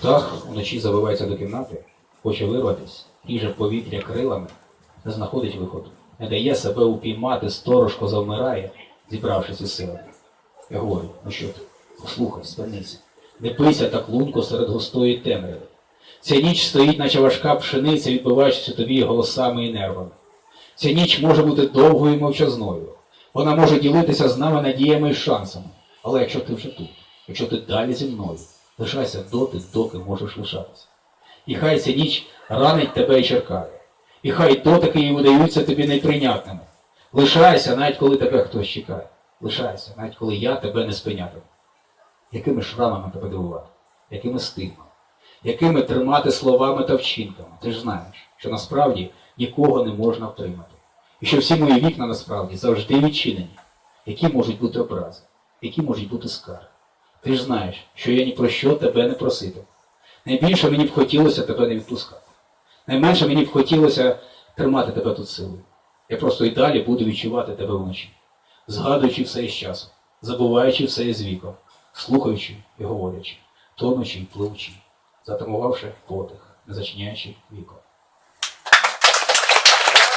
Птах уночі забивається до кімнати, хоче вирватись, ріже повітря крилами, не знаходить виходу, не дає себе упіймати, сторожко завмирає, зібравшись із силами. Я говорю, ну що ти? Послухай, спинися. Не пийся так лунко серед густої темряви. Ця ніч стоїть, наче важка пшениця, відбиваючись тобі голосами і нервами. Ця ніч може бути довгою і мовчазною. Вона може ділитися з нами надіями і шансами. Але якщо ти вже тут, якщо ти далі зі мною, лишайся доти, доки можеш лишатися. І хай ця ніч ранить тебе і черкає. І хай дотики її видаються тобі неприйнятними. Лишайся, навіть коли тебе хтось чекає. Лишайся, навіть коли я тебе не спинятиму. Якими шрамами тебе дивувати, якими стигмами, якими тримати словами та вчинками. Ти ж знаєш, що насправді нікого не можна втримати. І що всі мої вікна насправді завжди відчинені, які можуть бути образи, які можуть бути скарги. Ти ж знаєш, що я ні про що тебе не проситиму. Найбільше мені б хотілося тебе не відпускати. Найменше мені б хотілося тримати тебе тут силою. Я просто і далі буду відчувати тебе вночі, згадуючи все із часом, забуваючи все із віком, слухаючи і говорячи, тонучи і пливучи, затамувавши подих, не зачиняючи віком.